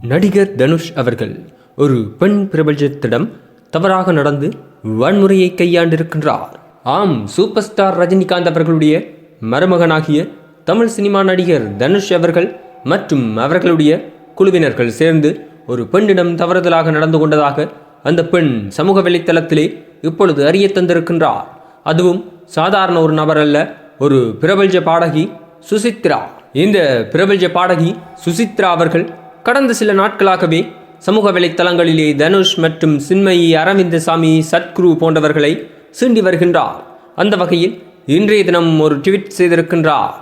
நடிகர் தனுஷ் அவர்கள் ஒரு பெண் பிரபஞ்சத்திடம் தவறாக நடந்து வன்முறையை கையாண்டிருக்கின்றார். ஆம் சூப்பர் ஸ்டார் ரஜினிகாந்த் அவர்களுடைய மருமகனாகிய தமிழ் சினிமா நடிகர் தனுஷ் அவர்கள் மற்றும் அவர்களுடைய குழுவினர்கள் சேர்ந்து ஒரு பெண்ணிடம் தவறுதலாக நடந்து கொண்டதாக அந்த பெண் சமூக வலைத்தளத்திலே இப்பொழுது அறிய தந்திருக்கின்றார். அதுவும் சாதாரண ஒரு நபர் அல்ல ஒரு பிரபல்ஜ பாடகி சுசித்ரா. இந்த பிரபல்ஜ பாடகி சுசித்ரா அவர்கள் கடந்த சில நாட்களாகவே சமூக வலைத்தளங்களிலே தனுஷ் மற்றும் சின்மயி அரவிந்தசாமி சத்குரு போன்றவர்களை சீண்டி வருகின்றார். அந்த வகையில் இன்றைய தினம் ஒரு ட்வீட் செய்திருக்கின்றார்.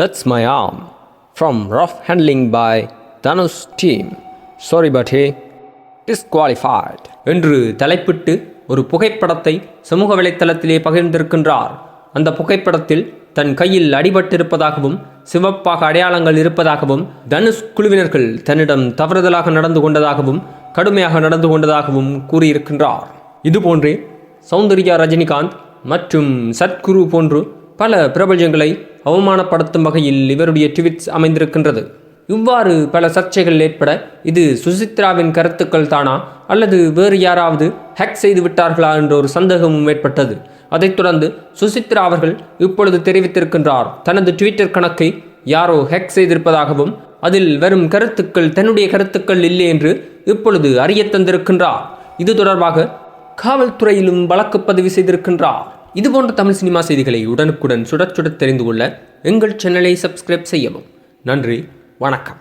That's my arm from rough handling by Dhanush team sorry but hey disqualified என்று தலைப்பிட்டு ஒரு புகைப்படத்தை சமூக வலைத்தளத்திலே பகிர்ந்திருக்கின்றார். அந்த புகைப்படத்தில் தன் கையில் அடிபட்டிருப்பதாகவும் சிவப்பாக அடையாளங்கள் இருப்பதாகவும் தனுஷ் குழுவினர்கள் தன்னிடம் தவறுதலாக நடந்து கொண்டதாகவும் கடுமையாக நடந்து கொண்டதாகவும் கூறியிருக்கின்றார். இதுபோன்றே சௌந்தர்யா ரஜினிகாந்த் மற்றும் சத்குரு போன்று பல பிரபஞ்சங்களை அவமானப்படுத்தும் வகையில் இவருடைய ட்விட்ஸ் அமைந்திருக்கின்றது. இவ்வாறு பல சர்ச்சைகள் ஏற்பட இது சுசித்ராவின் கருத்துக்கள் தானா அல்லது வேறு யாராவது ஹேக் செய்து விட்டார்களா என்ற ஒரு சந்தேகமும் ஏற்பட்டது. அதைத் தொடர்ந்து சுசித்ரா அவர்கள் இப்பொழுது தெரிவித்திருக்கின்றார் தனது ட்விட்டர் கணக்கை யாரோ ஹேக் செய்திருப்பதாகவும் அதில் வரும் கருத்துக்கள் தன்னுடைய கருத்துக்கள் இல்லை என்று இப்பொழுது அறிய தந்திருக்கின்றார். இது தொடர்பாக காவல்துறையிலும் வழக்கு பதிவு செய்திருக்கின்றார். இதுபோன்ற தமிழ் சினிமா செய்திகளை உடனுக்குடன் சுடச் சுடத் தெரிந்து கொள்ள எங்கள் சேனலை சப்ஸ்கிரைப் செய்யவும். நன்றி வணக்கம்.